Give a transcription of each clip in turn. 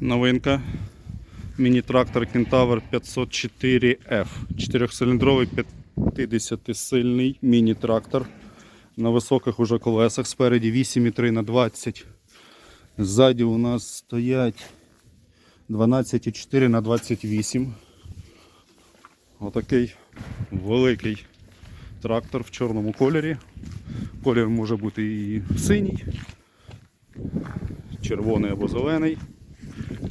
Новинка. Міні-трактор Кентавр 504F. Чотирьохциліндровий 50-сильний міні-трактор. На високих уже колесах. Спереді 8,3 на 20. Ззаді у нас стоять 12,4 на 28. Отакий великий трактор в чорному кольорі. Колір може бути і синій, червоний або зелений.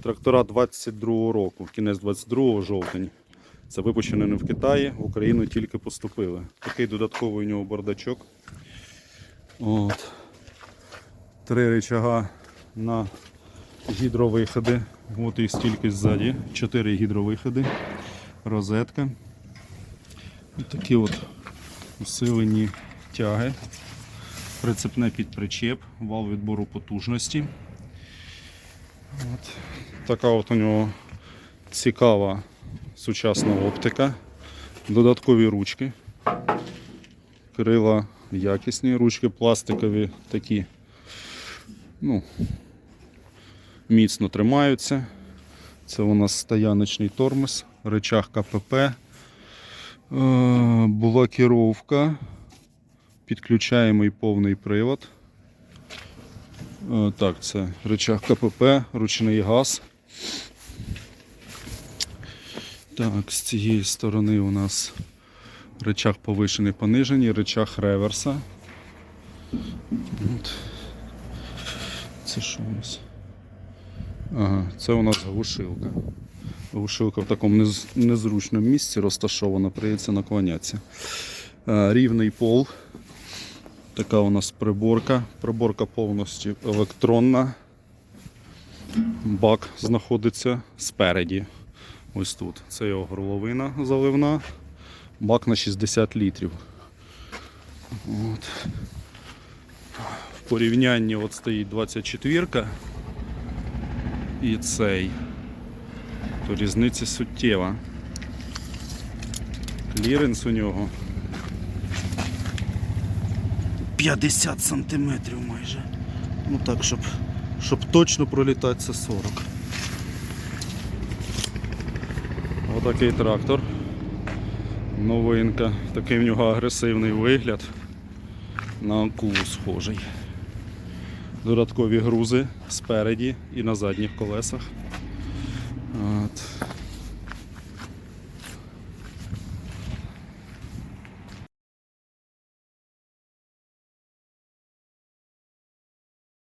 Трактора 22 року, кінець 22 жовтень. Це випущено не в Китаї, в Україну тільки поступили. Такий додатковий у нього бардачок. От. Три рычага на гідровиходи. От їх стільки ззаді. Чотири гідровиходи. Розетка. І такі от усилені тяги. Прицепне під причеп, вал відбору потужності. От. Така от у нього цікава сучасна оптика. Додаткові ручки. Крила якісні, ручки пластикові такі. Ну, міцно тримаються. Це у нас стояночний тормоз, рычаг КПП, е, блокіровка, підключаємий повний привод. Е, Так, це рычаг КПП, ручний газ. Так, з цієї сторони у нас рычаг повишений понижений, рычаг реверса. От. Це що у нас? Ага, це у нас глушилка. Глушилка в такому нез- незручному місці розташована, прийдеться наклонятися. Е, Рівний пол. Така у нас приборка. Приборка повністю електронна. Бак знаходиться спереді. Ось тут. Це його горловина заливна. Бак на 60 літрів. От. В порівнянні от стоїть 24-ка і цей. То різниця суттєва. Кліренс у нього 50 сантиметрів майже. Ну так, щоб, щоб точно пролітати, це 40. Отакий трактор. Новинка. Такий в нього агресивний вигляд. На акулу схожий. Додаткові грузи спереді і на задніх колесах. От.